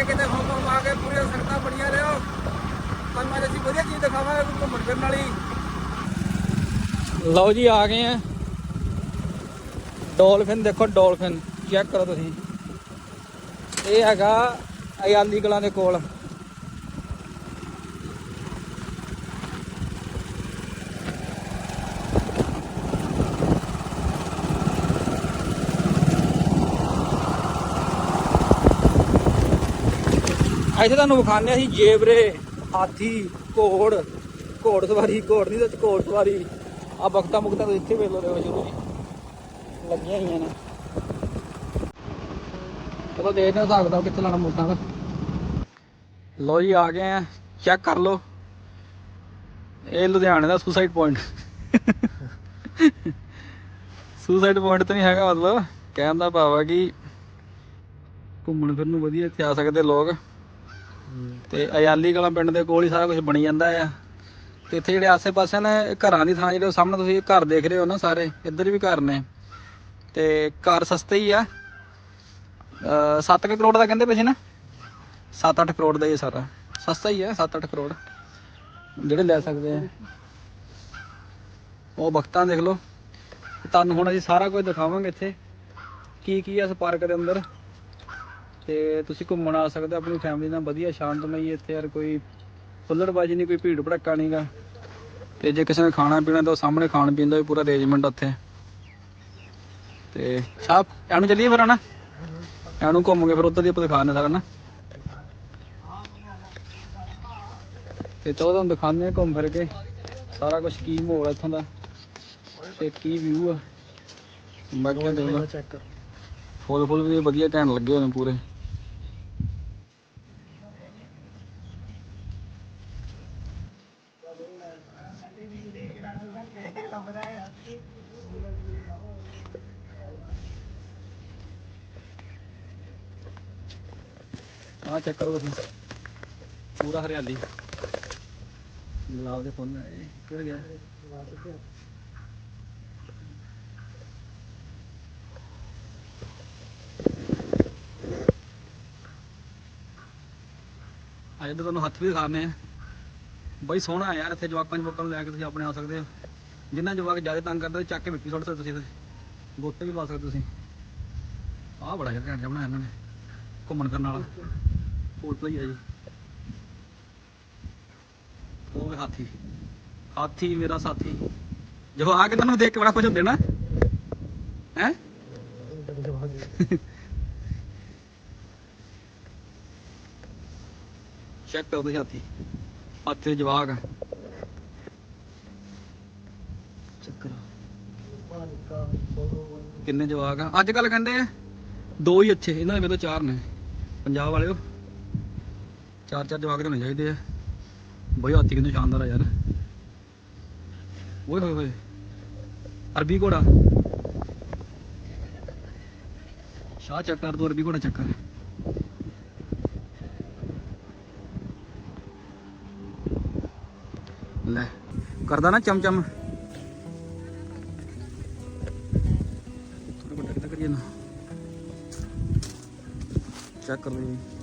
ਜਾ ਕੇ ਕਿਤੇ home home ਆ ਕੇ ਪੂਰੀਆਂ ਸੜਕਾਂ ਬੜੀਆਂ ਰਹੋ ਤੁਹਾਨੂੰ ਅੱਜ ਅਸੀਂ ਵਧੀਆ ਚੀਜ਼ ਦਿਖਾਵਾਂਗੇ ਕੋਈ ਘੁੰਮਣ ਫਿਰਨ ਵਾਲੀ। ਲਓ ਜੀ, ਆ ਗਏ ਆ। ਡੋਲਫਿਨ ਦੇਖੋ, ਡੋਲਫਿਨ। ਚੈੱਕ ਕਰੋ ਤੁਸੀਂ। ਇਹ ਹੈਗਾ ਅਯਾਲੀ ਕਲਾਂ ਦੇ ਕੋਲ। ਇੱਥੇ ਤੁਹਾਨੂੰ ਵਿਖਾਉਂਦੇ ਅਸੀਂ ਜੇਬਰੇ ਹਾਥੀ, ਘੋੜ ਘੋੜ ਸਵਾਰੀ, ਘੋੜ ਨਹੀਂ ਤੇ ਘੋੜ ਸਵਾਰੀ। ਆ ਬਖਤਾ ਮੁਕਤਾ ਤੋਂ ਇੱਥੇ ਵੇਖ ਲੋ ਦੇਖੋ ਸ਼ੁਰੂ ਜੀ। ਲੱਗੀਆਂ ਹੋਈਆਂ ਨੇ। ਚਲੋ ਦੇਖਦੇ ਹਾਂ ਹਿਸਾਬ ਕਿੱਥੇ ਲਾਣਾ ਮੁੱਠਾਂ ਲੋ ਜੀ, ਆ ਗਏ ਆ। ਚੈੱਕ ਕਰ ਲੋ ਇਹ ਲੁਧਿਆਣੇ ਦਾ ਸੁਸਾਈਡ ਪੁਆਇੰਟ ਸੁਸਾਈਡ ਪੁਆਇੰਟ ਤਾਂ ਨਹੀਂ ਹੈਗਾ ਮਤਲਬ। ਕਹਿਣ ਦਾ ਭਾਵ ਆ ਕਿ ਘੁੰਮਣ ਫਿਰਨ ਨੂੰ ਵਧੀਆ ਇੱਥੇ ਆ ਸਕਦੇ ਲੋਕ। ਤੇ ਅਯਾਲੀ ਕਲਾਂ ਪਿੰਡ ਦੇ ਕੋਲ ਹੀ ਸਾਰਾ ਕੁਝ ਬਣੀ ਜਾਂਦਾ ਆ। ਤੇ ਇੱਥੇ ਜਿਹੜੇ ਆਸੇ-ਪਾਸੇ ਨੇ ਘਰਾਂ ਦੀ ਥਾਂ ਜਿਹੜੇ ਉਹ ਸਾਹਮਣੇ ਤੁਸੀਂ ਘਰ ਦੇਖ ਰਹੇ ਹੋ ਨਾ ਸਾਰੇ, ਇੱਧਰ ਵੀ ਘਰ ਨੇ। ਤੇ ਘਰ ਸਸਤੇ ਹੀ ਆ। 7 ਕਰੋੜ ਦਾ ਕਹਿੰਦੇ ਪਏ ਸੀ ਨਾ? 7-8 ਕਰੋੜ ਦਾ ਇਹ ਸਾਰਾ। ਸਸਤਾ ਹੀ ਆ 7-8 ਕਰੋੜ। ਜਿਹੜੇ ਲੈ ਸਕਦੇ ਆ। ਉਹ ਵਕਤਾਂ ਦੇਖ ਲਓ। ਤੁਹਾਨੂੰ ਹੁਣ ਅਸੀਂ ਸਾਰਾ ਕੁਝ ਦਿਖਾਵਾਂਗੇ ਇੱਥੇ। ਕੀ ਕੀ ਆ ਇਸ ਪਾਰਕ ਦੇ ਅੰਦਰ? ਤੇ ਤੁਸੀਂ ਘੁੰਮਣ ਆ ਸਕਦੇ ਹੋ ਆਪਣੀ ਫੈਮਿਲੀ ਨਾਲ ਵਧੀਆ ਸ਼ਾਂਤਮਈ ਇੱਥੇ ਯਾਰ ਕੋਈ ਹੁੱਲੜਬਾਜੀ ਨਹੀਂ ਕੋਈ ਭੀੜ ਭੜੱਕਾ ਨਹੀਂਗਾ ਤੇ ਜੇ ਕਿਸੇ ਨੇ ਖਾਣਾ ਪੀਣਾ ਤਾਂ ਸਾਹਮਣੇ ਖਾਣ ਪੀਣ ਦਾ ਵੀ ਪੂਰਾ ਅਰੇਂਜਮੈਂਟ ਉੱਥੇ। ਤੇ ਸਾਹਬ ਇਹਨੂੰ ਚੱਲੀਏ ਫਿਰ ਹਣਾ ਇਹਨੂੰ ਘੁੰਮ ਕੇ ਫਿਰ ਉੱਧਰ ਦੀ ਆਪਾਂ ਦਿਖਾਣੇ ਸਾਰਾ ਨਾ। ਤੇ ਚਲੋ ਤੁਹਾਨੂੰ ਦਿਖਾਉਂਦੇ ਆ ਘੁੰਮ ਫਿਰ ਕੇ। ਸਾਰਾ ਕੁਝ ਕੀ ਮਾਹੌਲ ਹੈ ਇੱਥੋਂ ਦਾ ਤੇ ਕੀ ਵਿਊ ਆ। ਬਾਕੀ ਦੇਖ ਲਓ ਚੈੱਕ ਕਰ। ਫੁੱਲ ਫੁੱਲ ਵੀ ਵਧੀਆ ਘੈਂਟ ਲੱਗੇ ਹੋਏ ਨੇ ਪੂਰੇ ਆ ਚੈੱਕ ਕਰੋ ਤੁਸੀਂ। ਪੂਰਾ ਹਰਿਆਲੀ। ਗੁਲਾਬ ਦੇ ਫੁੱਲ ਨੇ ਕਿਹੜਾ ਗਿਆ? ਅੱਜ ਤੁਹਾਨੂੰ ਹੱਥ ਵੀ ਦਿਖਾਣੇ ਆ ਬਈ ਸੋਹਣਾ ਆ ਯਾਰ, ਇੱਥੇ ਜਵਾਕਾਂ ਜਵਾਕਾਂ ਨੂੰ ਲੈ ਕੇ ਤੁਸੀਂ ਆਪਣੇ ਆ ਸਕਦੇ ਹੋ। ਜਿੰਨਾ ਜਵਾਕ ਜ਼ਿਆਦਾ ਤੰਗ ਕਰਦੇ, ਚੱਕ ਕੇ ਮਿੱਟੀ ਸੁੱਟ ਸਕਦੇ ਤੁਸੀਂ ਗੋਤੇ ਵੀ ਪਾ ਸਕਦੇ ਤੁਸੀਂ। ਆਹ ਬੜਾ ਜਿਹਾ ਘੈਂਟ ਜਿਹਾ ਬਣਾਇਆ ਇਹਨਾਂ ਨੇ, ਘੁੰਮਣ ਕਰਨ ਵਾਲਾ। ਪੂਲ ਪਲਈ ਆ ਜੀ। ਉਹ ਹਾਥੀ। ਹਾਥੀ ਮੇਰਾ ਸਾਥੀ। ਜਵਾਕ ਆ ਦੇਖ ਕੇ ਬੜਾ ਕੁਝ ਹੁੰਦੇ ਨਾ। ਹੈ? ਚੈੱਕ ਕਰੋ ਤੁਸੀਂ ਹਾਥੀ। ਹਾਥੀ ਦੇ ਜਵਾਕ ਚੱਕਰ ਕਿੰਨੇ ਜਵਾਕ ਆ? ਅੱਜ ਕੱਲ ਕਹਿੰਦੇ ਦੋ ਹੀ ਅੱਛੇ, ਇਹਨਾਂ ਦੇ ਮੇਰੇ ਤੋਂ ਚਾਰ ਨੇ। ਪੰਜਾਬ ਵਾਲਿਓ। ਚਾਰ ਚਾਰ ਜਵਾਕ ਹੋਣੇ ਚਾਹੀਦੇ ਆ ਬਈ ਹਾਥੀ ਕਿੰਨੇ ਸ਼ਾਨਦਾਰ ਆ ਯਾਰ ਓਏ ਹੋਏ ਹੋਏ ਅਰਬੀ ਘੋੜਾ ਸ਼ਾਹ ਚੱਕਰ ਤੋਂ ਅਰਬੀ ਘੋੜਾ ਚੱਕਰ ਲੈ ਕਰਦਾ ਨਾ ਚਮਚਮ ਥੋੜਾ ਵੱਡਾ ਕਿੱਦਾਂ ਕਰੀਏ ਨਾ ਚੈੱਕ ਕਰ ਲਓ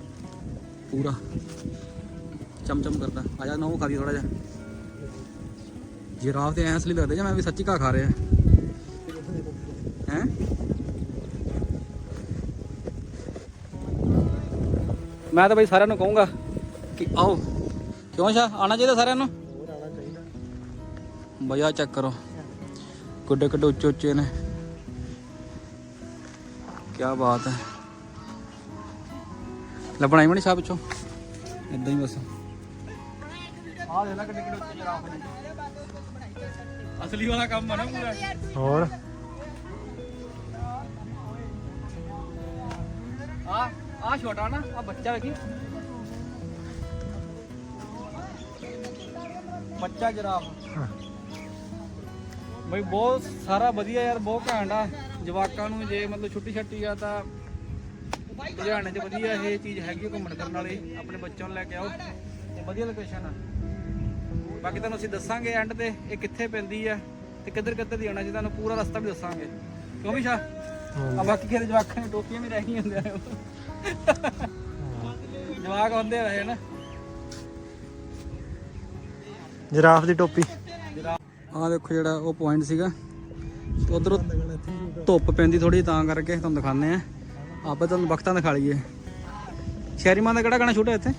ਜੀ ਪੂਰਾ ਚਮਚਮ ਕਰਦਾ ਆ ਜਾ ਨਾ ਉਹ ਖਾ ਲਈ ਥੋੜਾ ਜਿਹਾ ਜਿਰਾਫ ਤੇ ਐਂ ਅਸਲੀ ਲੱਗਦਾ ਜਾਂ ਮੈਂ ਵੀ ਸੱਚੀ ਘਾਹ ਖਾ ਰਿਹਾ ਹੈ ਮੈਂ ਤਾਂ ਬਈ ਸਾਰਿਆਂ ਨੂੰ ਕਹੂੰਗਾ ਕਿ ਆਓ ਕਿਉਂ ਸ਼ਾ ਆਣਾ ਚਾਹੀਦਾ ਸਾਰਿਆਂ ਨੂੰ ਹੋਰ ਆਣਾ ਚਾਹੀਦਾ ਬਈ ਆਹ ਚੈੱਕ ਕਰੋ ਗੁੱਡੇ ਲੱਭਣਾ ਹੀ ਮਣੀ ਸਾਹਿਬ ਪਿੱਛੋਂ ਇਦਾਂ ਹੀ ਬਸ। ਆਹ ਦੇ ਲੈ ਕਿੱਡੇ ਕਿੱਡੇ ਉੱਚੇ ਜਰਾਫ ਨੇ ਅਸਲੀ ਵਾਲਾ ਕੰਮ ਆ ਨਾ ਪੂਰਾ। ਹੋਰ? ਆ ਆ ਛੋਟਾ ਨਾ ਆ ਬੱਚਾ ਵੇਖੀ। ਬੱਚਾ ਜਰਾਫ। ਬਈ ਬਹੁਤ ਸਾਰਾ ਵਧੀਆ ਯਾਰ ਬਹੁਤ ਘੈਂਟ ਆ। ਜਵਾਕਾਂ ਨੂੰ ਜੇ ਮਤਲਬ ਛੁੱਟੀ ਛੱਟੀ ਆ ਤਾਂ ਲੁਧਿਆਣੇ 'ਚ ਵਧੀਆ ਇਹ ਚੀਜ਼ ਹੈਗੀ ਆ ਘੁੰਮਣ ਫਿਰਨ ਵਾਲੀ ਆਪਣੇ ਬੱਚਿਆਂ ਨੂੰ ਲੈ ਕੇ ਆਓ। ਤੇ ਵਧੀਆ ਲੋਕੇਸ਼ਨ ਆ। ਬਾਕੀ ਤੁਹਾਨੂੰ ਅਸੀਂ ਦੱਸਾਂਗੇ ਐਂਡ ਤੇ ਇਹ ਕਿੱਥੇ ਪੈਂਦੀ ਆ ਤੇ ਕਿੱਧਰ ਕਿੱਧਰ ਦੀ ਆਉਣਾ ਜੀ ਤੁਹਾਨੂੰ ਪੂਰਾ ਰਸਤਾ ਵੀ ਦੱਸਾਂਗੇ। ਕਿਉਂ ਵੀ ਸ਼ਾ ਆ ਬਾਕੀ ਕਿਹਦੇ ਜਵਾਕਾਂ ਨੇ ਟੋਪੀਆਂ ਵੀ ਰਹਿ ਗਈਆਂ ਹੁੰਦੀਆਂ ਨੇ ਬੜਾ ਕਹਿੰਦੇ ਰਹੇ ਨਾ। ਜਿਰਾਫ ਦੀ ਟੋਪੀ। ਆਹ ਦੇਖੋ ਜਿਹੜਾ ਉਹ ਪੁਆਇੰਟ ਸੀਗਾ। ਉਧਰੋਂ ਧੁੱਪ ਪੈਂਦੀ ਥੋੜੀ ਤਾਂ ਕਰਕੇ ਤੁਹਾਨੂੰ ਦਿਖਾਉਂਦੇ ਆ। ਆਪੇ ਤੁਹਾਨੂੰ ਵਕਤਾਂ ਦਿਖਾ ਲਈਏ। ਸ਼ਹਿਰੀ ਮਾਂ ਦਾ ਕਿਹੜਾ ਗਾਣਾ ਛੂਟਿਆ ਇੱਥੇ?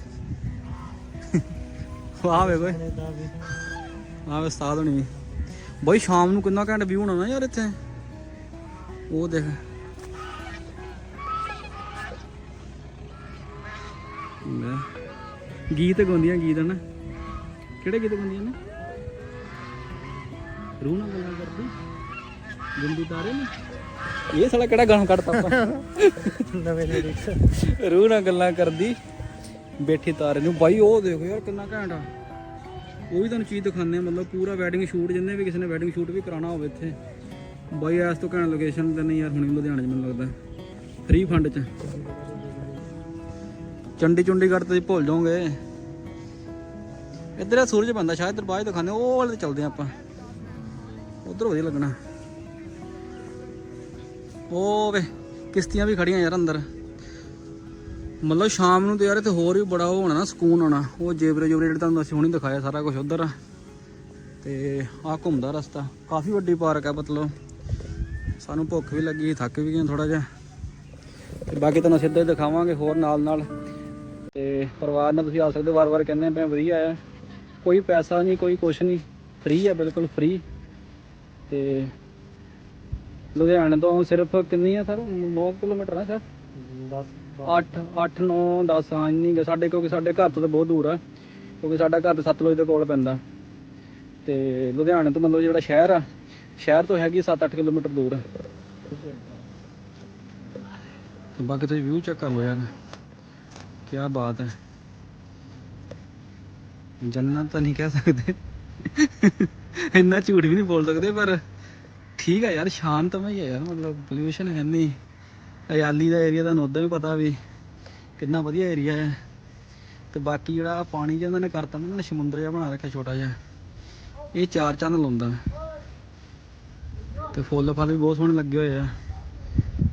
ਵਾਹ ਵੇ ਕੋਈ ਆਹ ਵੇ ਉਸਤਾਦ ਹੋਣੀ। ਬਈ ਸ਼ਾਮ ਨੂੰ ਕਿੰਨਾ ਘੰਟਾ ਵਿਊ ਹੋਣਾ ਨਾ ਯਾਰ ਇੱਥੇ। ਉਹ ਦੇਖ। ਗੀਤ ਗਾਉਂਦੀਆਂ ਗੀਤ ਹਨ। ਕਿਹੜੇ ਗੀਤ ਗਾਉਂਦੀਆਂ ਨੇ? ਰੂਹ ਨਾਲ ਗੱਲਾਂ ਕਰਦੀ। ਗੁੰਦੀ ਤਾਰੇ ਨੇ। ਇਹ ਸਾਲਾ ਕਿਹੜਾ ਗਾਣਾ ਕੱਢਤਾ ਆਪਾਂ? ਨਵੇਂ ਲਿਰਿਕਸ ਰੂਹ ਨਾਲ ਗੱਲਾਂ ਕਰਦੀ ਬੈਠੀ ਤਾਰੇ ਨੂੰ। ਬਾਈ ਉਹ ਦੇਖੋ ਯਾਰ ਕਿੰਨਾ ਘੈਂਟ ਆ। ਉਹ ਵੀ ਤੁਹਾਨੂੰ ਚੀਜ਼ ਦਿਖਾਉਂਦੇ ਆ ਮਤਲਬ ਪੂਰਾ ਵੈਡਿੰਗ ਸ਼ੂਟ ਜਿੰਨੇ ਵੀ ਕਿਸੇ ਨੇ ਵੈਡਿੰਗ ਸ਼ੂਟ ਵੀ ਕਰਾਉਣਾ ਹੋਵੇ ਇੱਥੇ। ਬਾਈ ਐਸ ਤੋਂ ਘੈਂਟ ਲੋਕੇਸ਼ਨ ਤੇ ਨਹੀਂ ਯਾਰ ਹੁਣੀ ਲੁਧਿਆਣੇ 'ਚ ਮੈਨੂੰ ਲੱਗਦਾ। ਫ੍ਰੀ ਫੰਡ 'ਚ। ਚੰਡੀ ਚੁੰਡੀਗੜ੍ਹ ਤੇ ਭੁੱਲ ਜਾਓਗੇ। ਇੱਧਰ ਸੂਰਜ ਬੰਦਾ ਸ਼ਾਇਦ ਇੱਧਰ ਬਾਅਦ ਦਿਖਾਉਂਦੇ ਉਹ ਵਾਲੇ ਤੇ ਚੱਲਦੇ ਆਪਾਂ। ਉਧਰ ਵਧੀਆ ਲੱਗਣਾ। ਉਹ ਵੇ, ਕਿਸ਼ਤੀਆਂ ਵੀ ਖੜੀਆਂ ਯਾਰ ਅੰਦਰ। ਮਤਲਬ ਸ਼ਾਮ ਨੂੰ ਤੇ ਯਾਰ ਇੱਥੇ ਹੋਰ ਵੀ ਬੜਾ ਉਹ ਹੋਣਾ ਨਾ, ਸਕੂਨ ਆਉਣਾ। ਉਹ ਜੇਬਰੇ ਜੋਬਰੇ ਜਿਹੜੇ ਤੁਹਾਨੂੰ ਅਸੀਂ ਹੁਣੇ ਦਿਖਾਇਆ ਸਾਰਾ ਕੁਝ ਉਧਰ। ਤੇ ਆਹ ਘੁੰਮਦਾ ਰਸਤਾ। ਕਾਫੀ ਵੱਡੀ ਪਾਰਕ ਹੈ ਮਤਲਬ। ਸਾਨੂੰ ਭੁੱਖ ਵੀ ਲੱਗੀ, ਥੱਕ ਵੀ ਗਏ ਥੋੜਾ ਜਿਹਾ। ਤੇ ਬਾਕੀ ਤੁਹਾਨੂੰ ਸਿੱਧਾ ਹੀ ਦਿਖਾਵਾਂਗੇ ਹੋਰ ਨਾਲ ਨਾਲ। ਤੇ ਪਰਿਵਾਰ ਨਾਲ ਤੁਸੀਂ ਆ ਸਕਦੇ ਹੋ ਵਾਰ-ਵਾਰ ਕਹਿੰਦੇ ਪਏ ਵਧੀਆ ਆ। ਕੋਈ ਪੈਸਾ ਨਹੀਂ, ਕੋਈ ਕੁਛ ਨਹੀਂ। ਫ੍ਰੀ ਆ, ਬਿਲਕੁਲ ਫ੍ਰੀ ਤੇ ਲੁਧਿਆਣੇ ਤੋਂ ਸਿਰਫ ਕਿੰਨੀ ਆ ਸਰ? 9 ਕਿਲੋਮੀਟਰ ਆ ਸਰ? 10 8 8 9 10 ਹਾਂ ਇੰਨੀ ਕੁ ਸਾਡੇ ਕਿਉਂਕਿ ਸਾਡੇ ਘਰ ਤੋਂ ਤਾਂ ਬਹੁਤ ਦੂਰ ਆ ਕਿਉਂਕਿ ਸਾਡਾ ਘਰ ਤਾਂ ਸਤਲੁਜ ਦੇ ਕੋਲ ਪੈਂਦਾ। ਤੇ ਲੁਧਿਆਣੇ ਤੋਂ ਮਤਲਬ ਜਿਹੜਾ ਸ਼ਹਿਰ ਆ ਸ਼ਹਿਰ ਤੋਂ ਹੈਗੀ 7-8 ਕਿਲੋਮੀਟਰ ਦੂਰ। ਆ ਤੇ ਬਾਕੀ ਤੁਸੀਂ ਵਿਊ ਚੈੱਕ ਕਰ ਲਓ ਯਾਰ ਕੀ ਬਾਤ ਹੈ। ਜੰਨਤ ਤਾਂ ਨਹੀਂ ਕਹਿ ਸਕਦੇ। ਇੰਨਾ ਝੂਠ ਵੀ ਨਹੀਂ ਬੋਲ ਸਕਦੇ ਪਰ ਠੀਕ ਆ ਯਾਰ ਸ਼ਾਂਤਮਈ ਹੈ ਯਾਰ, ਮਤਲਬ ਪੋਲਿਊਸ਼ਨ ਹੈ ਨਹੀਂ ਅਯਾਲੀ ਦਾ ਏਰੀਆ ਤੁਹਾਨੂੰ ਉਦਾਂ ਵੀ ਪਤਾ ਵੀ ਕਿੰਨਾ ਵਧੀਆ ਏਰੀਆ ਹੈ। ਤੇ ਬਾਕੀ ਜਿਹੜਾ ਪਾਣੀ ਜਿਹਾ ਨੇ ਕਰਤਾ ਨਾ ਸਮੁੰਦਰ ਜਿਹਾ ਬਣਾ ਰੱਖਿਆ ਛੋਟਾ ਜਿਹਾ। ਇਹ ਚਾਰ ਚੰਨ ਲਾਉਂਦਾ ਤੇ ਫੁੱਲ ਫਲ ਵੀ ਬਹੁਤ ਸੋਹਣੇ ਲੱਗੇ ਹੋਏ ਆ।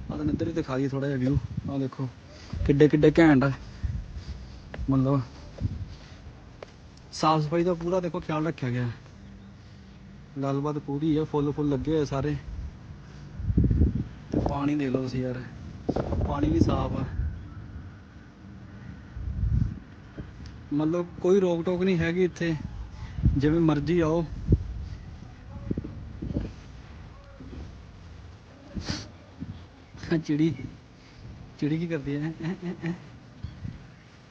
ਆਹ ਤਾਂ ਇੱਧਰ ਹੀ ਦਿਖਾ ਦਈਏ ਥੋੜਾ ਜਿਹਾ ਵਿਊ ਆਹ ਦੇਖੋ, ਕਿੱਡੇ ਕਿੱਡੇ ਘੈਂਟ ਆ। ਮਤਲਬ ਸਾਫ਼ ਸਫ਼ਾਈ ਦਾ ਪੂਰਾ ਦੇਖੋ ਖਿਆਲ ਰੱਖਿਆ ਗਿਆ। ਗੱਲਬਾਤ ਪੂਰੀ ਆ ਫੁੱਲ ਫੁੱਲ ਲੱਗੇ ਹੋਏ ਸਾਰੇ। ਤੇ ਪਾਣੀ ਦੇ ਲਓ ਤੁਸੀਂ ਯਾਰ ਪਾਣੀ ਵੀ ਸਾਫ਼ ਆ। ਮਤਲਬ ਕੋਈ ਰੋਕ ਟੋਕ ਨਹੀਂ ਹੈਗੀ ਇੱਥੇ ਜਿਵੇਂ ਮਰਜ਼ੀ ਆਓ। ਚਿੜੀ ਚਿੜੀ ਕੀ ਕਰਦੀ ਹੈ ਐ,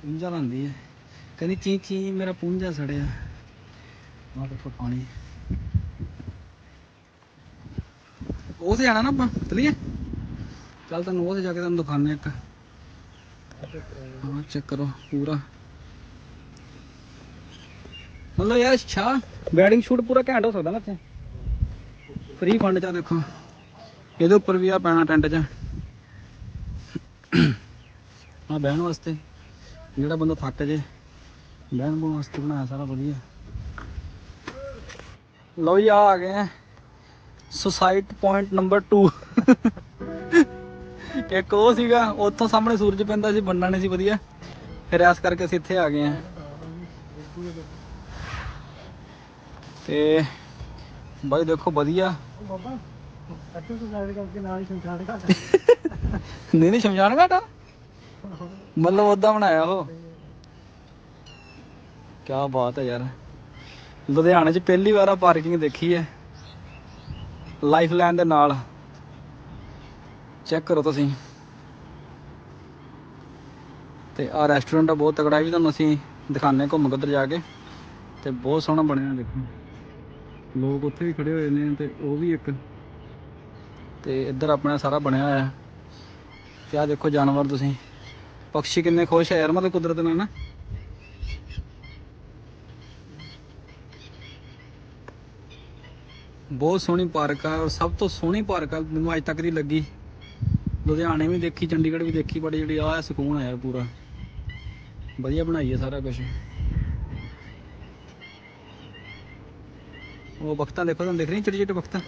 ਪੁੰਜਾ ਲਾਉਂਦੀ ਹੈ ਕਹਿੰਦੀ ਚੀ ਚੀ ਮੇਰਾ ਪੁੰਜਾ ਸੜਿਆ। ਆਹ ਦੇਖੋ ਪਾਣੀ। ਉਹ ਤੇ ਜਾਣਾ ਨਾ ਆਪਾਂ, ਚਲੀਏ? ਚੱਲ ਤੁਹਾਨੂੰ ਉਹ ਤੇ ਜਾ ਕੇ ਤੁਹਾਨੂੰ ਦਿਖਾਉਂਦੇ ਇੱਕ। ਹਾਂ ਚੈੱਕ ਕਰੋ ਪੂਰਾ। ਮਤਲਬ ਯਾਰ ਛਾ ਵੈਡਿੰਗ ਸ਼ੂਟ ਪੂਰਾ ਘੈਂਟ ਹੋ ਸਕਦਾ ਨਾ ਇੱਥੇ। ਫ੍ਰੀ ਫੰਡ ਚ ਦੇਖੋ। ਇਹਦੇ ਉੱਪਰ ਵੀ ਆ ਪੈਣਾ ਟੈਂਟ ਚ। ਆ ਬਹਿਣ ਵਾਸਤੇ, ਜਿਹੜਾ ਬੰਦਾ ਥੱਕ ਜੇ, ਬਹਿਣ ਵਾਸਤੇ ਬਣਾਇਆ ਸਾਰਾ ਵਧੀਆ। ਲਓ ਜੀ ਆ ਆ ਗਏ ਸੁਸਾਈਟ ਪੁਆਇੰਟ ਨੰਬਰ 2 ਇੱਕ ਉਹ ਸੀਗਾ ਉੱਥੋਂ ਸਾਹਮਣੇ ਸੂਰਜ ਪੈਂਦਾ ਸੀ ਬੰਨਾ ਨਹੀਂ ਸੀ ਵਧੀਆ। ਫਿਰ ਐਸ ਕਰਕੇ ਅਸੀਂ ਇੱਥੇ ਆ ਗਏ ਆ ਤੇ ਬਾਈ ਦੇਖੋ ਵਧੀਆ। ਬਾਬਾ ਅੱਟੂ ਤੋਂ ਸਾਈਡ ਕਰਕੇ ਨਾਲ ਹੀ ਸੰਸਾਰ ਘਾਟ ਨਹੀਂ ਨਹੀਂ ਸ਼ਮਸ਼ਾਨ ਘਾਟ ਆ। ਮਤਲਬ ਉਦਾਂ ਬਣਾਇਆ ਉਹ। ਕੀ ਬਾਤ ਹੈ ਯਾਰ। ਲੁਧਿਆਣੇ 'ਚ ਪਹਿਲੀ ਵਾਰ ਆ ਪਾਰਕਿੰਗ ਦੇਖੀ ਹੈ। ਲਾਈਫ ਲਾਈਨ ਦੇ ਨਾਲ। ਚੈੱਕ ਕਰੋ ਤੁਸੀਂ। ਤੇ ਆ ਰੈਸਟੋਰੈਂਟ ਆ ਬਹੁਤ ਤਕੜਾ ਵੀ ਤੁਹਾਨੂੰ ਅਸੀਂ ਦਿਖਾਣੇ ਘੁੰਮ ਕੇ ਉੱਧਰ ਜਾ ਕੇ। ਤੇ ਬਹੁਤ ਸੋਹਣਾ ਬਣਿਆ ਦੇਖੋ। ਲੋਕ ਉੱਥੇ ਵੀ ਖੜੇ ਹੋਏ ਨੇ ਤੇ ਉਹ ਵੀ ਇੱਕ। ਤੇ ਇੱਧਰ ਆਪਣਾ ਸਾਰਾ ਬਣਿਆ ਹੋਇਆ ਤੇ ਆ ਦੇਖੋ ਜਾਨਵਰ ਤੁਸੀਂ। ਪੰਛੀ ਕਿੰਨੇ ਖੁਸ਼ ਆ ਯਾਰ, ਮਤਲਬ ਕੁਦਰਤ ਨਾਲ ਨਾ। ਬਹੁਤ ਸੋਹਣੀ ਪਾਰਕ ਆ, ਔਰ ਸਭ ਤੋਂ ਸੋਹਣੀ ਪਾਰਕ ਆ, ਮੈਨੂੰ ਅੱਜ ਤੱਕ ਦੀ ਲੱਗੀ। ਲੁਧਿਆਣੇ ਵੀ ਦੇਖੀ, ਚੰਡੀਗੜ੍ਹ ਵੀ ਦੇਖੀ ਬੜੀ ਜਿਹੜੀ ਆ ਸਕੂਨ ਆਇਆ ਪੂਰਾ। ਵਧੀਆ ਬਣਾਈ ਹੈ ਸਾਰਾ ਕੁਝ ਉਹ ਬਖਤਾਂ ਦੇਖੋ, ਤੁਹਾਨੂੰ ਦਿਖ ਰਹੀ ਛੋਟੇ ਛੋਟੇ ਬਖਤਾਂ?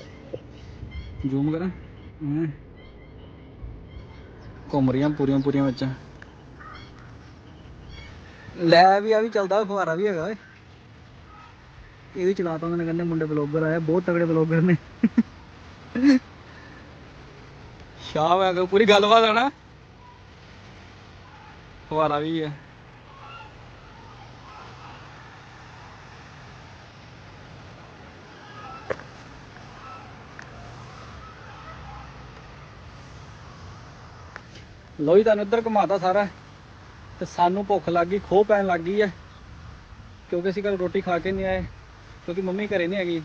ਜ਼ੂਮ ਕਰਾਂ? ਘੁੰਮ ਰਹੀਆਂ ਪੂਰੀਆਂ ਪੂਰੀਆਂ ਵਿੱਚ। ਲੈ ਵੀ ਆ, ਵੀ ਚੱਲਦਾ, ਫੁਹਾਰਾ ਵੀ ਹੈਗਾ ਓਏ। ਇਹ ਵੀ ਚਲਾਤਾ ਉਹਨਾਂ ਨੇ, ਕਹਿੰਦੇ ਮੁੰਡੇ ਬਲੌਗਰ ਆਏ, ਬਹੁਤ ਤਗੜੇ ਬਲੌਗਰ ਨੇ। ਸ਼ਾਹ ਹੈ ਪੂਰੀ ਗੱਲਬਾਤ ਆ ਨਾ? ਫੁਹਾਰਾ ਵੀ ਹੈ। ਲੋਈ ਤੁਹਾਨੂੰ ਇੱਧਰ ਘੁਮਾਤਾ ਸਾਰਾ। ਤੇ ਸਾਨੂੰ ਭੁੱਖ ਲੱਗ ਗਈ, ਖੋਹ ਪੈਣ ਲੱਗ ਗਈ ਹੈ। ਕਿਉਂਕਿ ਅਸੀਂ ਕੱਲ ਰੋਟੀ ਖਾ ਕੇ ਨਹੀਂ ਆਏ। ਕਿਉਂਕਿ ਮੰਮੀ ਘਰੇ ਨਹੀਂ ਹੈਗੀ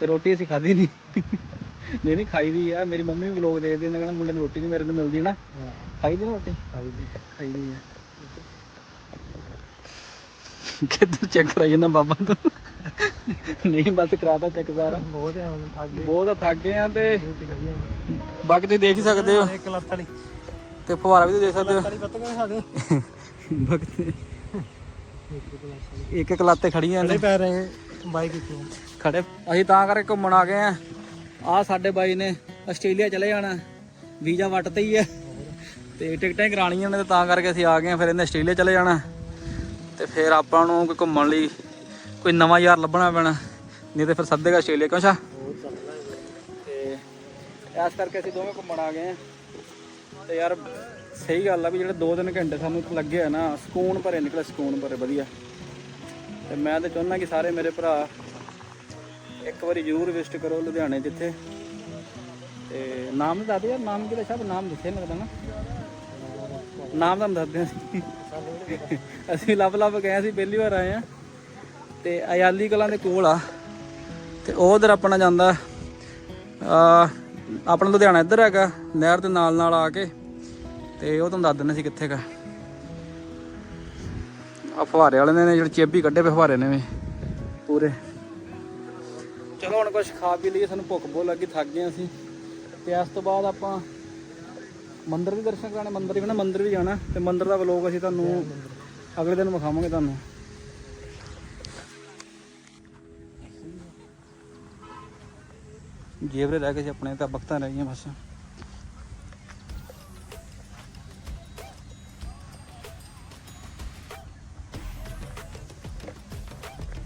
ਤੇ ਰੋਟੀ ਅਸੀਂ ਖਾਧੀ ਨਹੀਂ। ਨਹੀਂ ਨਹੀਂ ਖਾਈ ਦੀ ਆ। ਮੇਰੀ ਮੰਮੀ ਵੀ ਲੋਕ ਦੇਖਦੇ ਨੇ ਕਹਿੰਦਾ ਮੁੰਡੇ ਨੂੰ ਰੋਟੀ ਨਹੀਂ ਮੇਰੇ ਨੂੰ ਮਿਲਦੀ ਨਾ ਖਾਈ ਦੀ ਨਾ ਰੋਟੀ? ਖਾਈ ਦੀ। ਖਾਈ ਦੀ ਆ। ਕਿੱਧਰ ਚੈੱਕ ਕਰਾਈ ਜਾਂਦਾ ਬਾਬਾ ਤੂੰ? ਨਹੀਂ ਬਸ ਕਰਾਤਾ ਚੈੱਕ ਸਾਰਾ। ਬਹੁਤ ਹੈ ਹੁਣ ਥੱਕ ਗਏ। ਬਹੁਤ ਥੱਕ ਗਏ ਆ ਤੇ ਬਾਕੀ ਤੁਸੀਂ ਦੇਖ ਹੀ ਸਕਦੇ ਹੋ। ਇੱਕ ਲੱਤ ਵਾਲੀ। ਤੇ ਫੁਹਾਰਾ ਵੀ ਤੁਸੀਂ ਦੇਖ ਸਕਦੇ ਹੋ। ਵਾਲੀ ਬਾਕੀ ਇੱਕ ਲੱਤ ਵਾਲੀ। ਇੱਕ ਇੱਕ ਲੱਤੇ ਖੜੀਆਂ ਨੇ ਪੈ ਰਹੇ। ਬਾਈਕ ਕਿਉਂ ਖੜੇ। ਅਸੀਂ ਤਾਂ ਕਰਕੇ ਘੁੰਮਣ ਆ ਗਏ ਆ। ਆ ਸਾਡੇ ਬਾਈ ਨੇ ਆਸਟ੍ਰੇਲੀਆ ਚਲੇ ਜਾਣਾ। ਵੀਜ਼ਾ ਵੱਟ ਤੇ ਹੀ ਹੈ ਤੇ ਟਿਕਟਾਂ ਹੀ ਕਰਾਣੀਆਂ ਨੇ ਤਾਂ ਕਰਕੇ ਅਸੀਂ ਆ ਗਏ ਆ। ਫਿਰ ਇਹਨੇ ਆਸਟ੍ਰੇਲੀਆ ਚਲੇ ਜਾਣਾ। ਤੇ ਫਿਰ ਆਪਾਂ ਨੂੰ ਕੋਈ ਘੁੰਮਣ ਲਈ ਕੋਈ ਨਵਾਂ ਯਾਰ ਲੱਭਣਾ ਪੈਣਾ। ਨਹੀਂ ਤੇ ਫਿਰ ਸੱਦੇਗਾ ਆਸਟ੍ਰੇਲੀਆ। ਕਿਉਂ ਸ਼ਾ ਤੇ ਇਸ ਕਰਕੇ ਅਸੀਂ ਦੋਵੇਂ ਘੁੰਮਣ ਆ ਗਏ ਆ। ਤੇ ਯਾਰ ਸਹੀ ਗੱਲ ਆ ਵੀ ਜਿਹੜੇ 2-3 ਘੰਟੇ ਸਾਨੂੰ ਲੱਗੇ ਆ ਨਾ, ਸਕੂਨ ਭਰੇ ਨਿਕਲੇ, ਸਕੂਨ ਭਰੇ, ਵਧੀਆ। ਤੇ ਮੈਂ ਤਾਂ ਚਾਹੁੰਦਾ ਕਿ ਸਾਰੇ ਮੇਰੇ ਭਰਾ ਇੱਕ ਵਾਰੀ ਜ਼ਰੂਰ ਵਿਜ਼ਿਟ ਕਰੋ ਲੁਧਿਆਣੇ ਜਿੱਥੇ। ਤੇ ਨਾਮ ਤਾਂ ਦੱਸ ਦੇ ਯਾਰ, ਨਾਮ ਕਿਹਦਾ ਸ਼ਾਇਦ ਨਾਮ ਦੱਸੇ ਨਾ ਲੱਗਦਾ ਨਾ। ਨਾਮ ਤਾਂ ਦੱਸਦੇ ਅਸੀਂ ਅਸੀਂ ਲੱਭ ਲੱਭ ਗਏ ਸੀ, ਪਹਿਲੀ ਵਾਰ ਆਏ ਆ ਤੇ ਅਯਾਲੀ ਕਲਾਂ ਦੇ ਕੋਲ ਆ। ਤੇ ਉਹ ਉਧਰ ਆਪਣਾ ਜਾਂਦਾ। ਆ, ਆਪਣਾ ਲੁਧਿਆਣਾ ਇੱਧਰ ਹੈਗਾ, ਨਹਿਰ ਦੇ ਨਾਲ ਨਾਲ ਆ ਕੇ। ਤੇ ਉਹ ਤੁਹਾਨੂੰ ਦੱਸ ਦਿੰਦੇ ਸੀ ਕਿੱਥੇ ਕਾ ਆ ਫੁਹਾਰੇ ਵਾਲੇ ਨੇ ਜਿਹੜੇ ਚੇਬੀ ਕੱਢੇ ਪਏ ਫੁਹਾਰੇ ਨੇ ਵੀ। ਪੂਰੇ। ਚਲੋ ਹੁਣ ਕੁਝ ਖਾ ਪੀ ਲਈਏ ਸਾਨੂੰ ਭੁੱਖ ਬਹੁਤ ਲੱਗੀ ਥੱਕ ਗਏ ਅਸੀਂ। ਤੇ ਇਸ ਤੋਂ ਬਾਅਦ ਆਪਾਂ ਮੰਦਿਰ ਦੇ ਦਰਸ਼ਨ ਕਰਾਣੇ ਮੰਦਿਰ ਵੀ ਨਾ ਮੰਦਿਰ ਵੀ ਜਾਣਾ। ਤੇ ਮੰਦਿਰ ਦਾ ਵਲੋਗ ਅਸੀਂ ਤੁਹਾਨੂੰ ਅਗਲੇ ਦਿਨ ਵਿਖਾਵਾਂਗੇ ਤੁਹਾਨੂੰ। ਜੇਬਰੇ ਰਹਿ ਗਏ ਸੀ ਆਪਣੇ ਤਾਂ ਬਖਤਾਂ ਰਹਿ ਗਈਆਂ ਬਸ।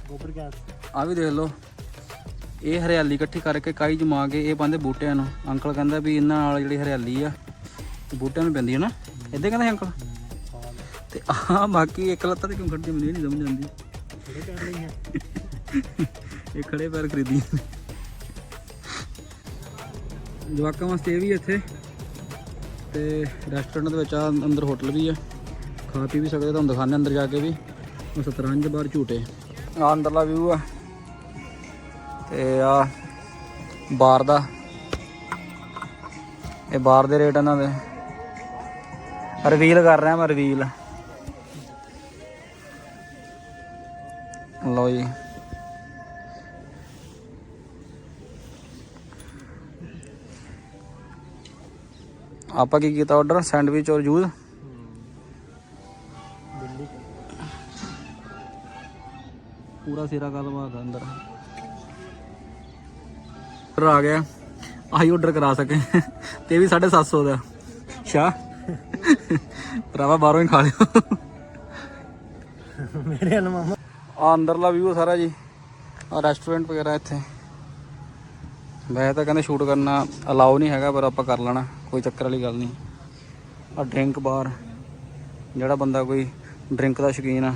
ਗੋਬਰ ਗੈਸ। ਆ ਵੀ ਦੇਖ ਲਓ। ਇਹ ਹਰਿਆਲੀ ਇਕੱਠੀ ਕਰਕੇ ਕਾਈ ਜਮਾ ਕੇ ਇਹ ਪਾਉਂਦੇ ਬੂਟਿਆਂ ਨੂੰ। ਅੰਕਲ ਕਹਿੰਦਾ ਵੀ ਇਹਨਾਂ ਨਾਲ ਜਿਹੜੀ ਹਰਿਆਲੀ ਆ ਬੂਟਿਆਂ ਨੂੰ ਪੈਂਦੀ ਹੈ ਨਾ। ਇਦਾਂ ਕਹਿੰਦਾ ਅੰਕਲ? ਤੇ ਆਹ ਬਾਕੀ ਇੱਕ ਲੱਤਾਂ ਤੇ ਕਿਉਂ ਖੜਦੀ ਮੈਨੂੰ ਨਹੀਂ ਸਮਝ ਆਉਂਦੀ। ਇਹ ਖੜੇ ਪੈਰ ਖਰੀਦੀ ਜਵਾਕਾਂ ਵਾਸਤੇ ਇਹ ਵੀ ਇੱਥੇ। ਤੇ ਰੈਸਟੋਰੈਂਟ ਦੇ ਵਿੱਚ ਆ ਅੰਦਰ ਹੋਟਲ ਵੀ ਆ। ਖਾ ਪੀ ਵੀ ਸਕਦੇ ਤੁਹਾਨੂੰ ਦਿਖਾਣੇ ਅੰਦਰ ਜਾ ਕੇ ਵੀ। ਉਹ ਸਤਰੰਜ ਬਾਹਰ ਝੂਟੇ। ਆ ਅੰਦਰਲਾ ਵਿਊ ਆ। ਤੇ ਆ ਬਾਰ ਦਾ। ਇਹ ਬਾਰ ਦੇ ਰੇਟ ਇਹਨਾਂ ਦੇ। ਰਿਵੀਲ ਕਰ ਰਿਹਾ ਮੈਂ ਰਿਵੀਲ ਲਓ ਜੀ। ਆਪਾਂ ਕੀ ਕੀਤਾ ਆਰਡਰ ਸੈਂਡਵਿਚ ਔਰ ਜੂਸ? ਪੂਰਾ ਸਿਰਾ ਗੱਲਬਾਤ ਆ ਅੰਦਰ। ਆਰਡਰ ਆ ਗਿਆ। ਆਹੀ ਆਰਡਰ ਕਰਾ ਸਕੇ। ਤੇ ਇਹ ਵੀ 750 ਦਾ। ਸ਼ਾ ਭਰਾਵਾ ਬਾਹਰੋਂ ਹੀ ਖਾ ਲਿਓ। ਮੇਰੇ ਨਾਲ ਮਾਮਾ। ਆ ਅੰਦਰਲਾ ਵਿਊ ਸਾਰਾ ਜੀ। ਆ ਰੈਸਟੋਰੈਂਟ ਵਗੈਰਾ ਇੱਥੇ। ਵੈਸੇ ਤਾਂ ਕਹਿੰਦੇ ਸ਼ੂਟ ਕਰਨਾ ਅਲਾਉ ਨਹੀਂ ਹੈਗਾ ਪਰ ਆਪਾਂ ਕਰ ਲੈਣਾ। ਕੋਈ ਚੱਕਰ ਵਾਲੀ ਗੱਲ ਨਹੀਂ। ਆ ਡਰਿੰਕ ਬਾਰ ਜਿਹੜਾ ਬੰਦਾ ਕੋਈ ਡਰਿੰਕ ਦਾ ਸ਼ੌਕੀਨ ਆ।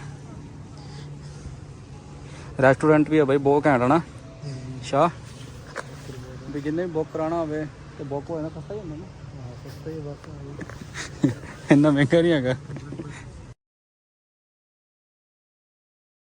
ਰੈਸਟੋਰੈਂਟ ਵੀ ਆ ਬਾਈ ਬਹੁਤ ਘੈਂਟ ਆ ਨਾ। ਸ਼ਾ ਵੀ ਜਿੰਨੇ ਵੀ ਬੁੱਕ ਕਰਾਉਣਾ ਹੋਵੇ ਤੇ ਬੁੱਕ ਹੋਏ ਨਾ ਸਸਤਾ ਹੀ ਹੁੰਦਾ ਨਾ। ਸਸਤੇ ਬਸ ਇੰਨਾ ਮਹਿੰਗਾ ਨਹੀਂ ਹੈਗਾ।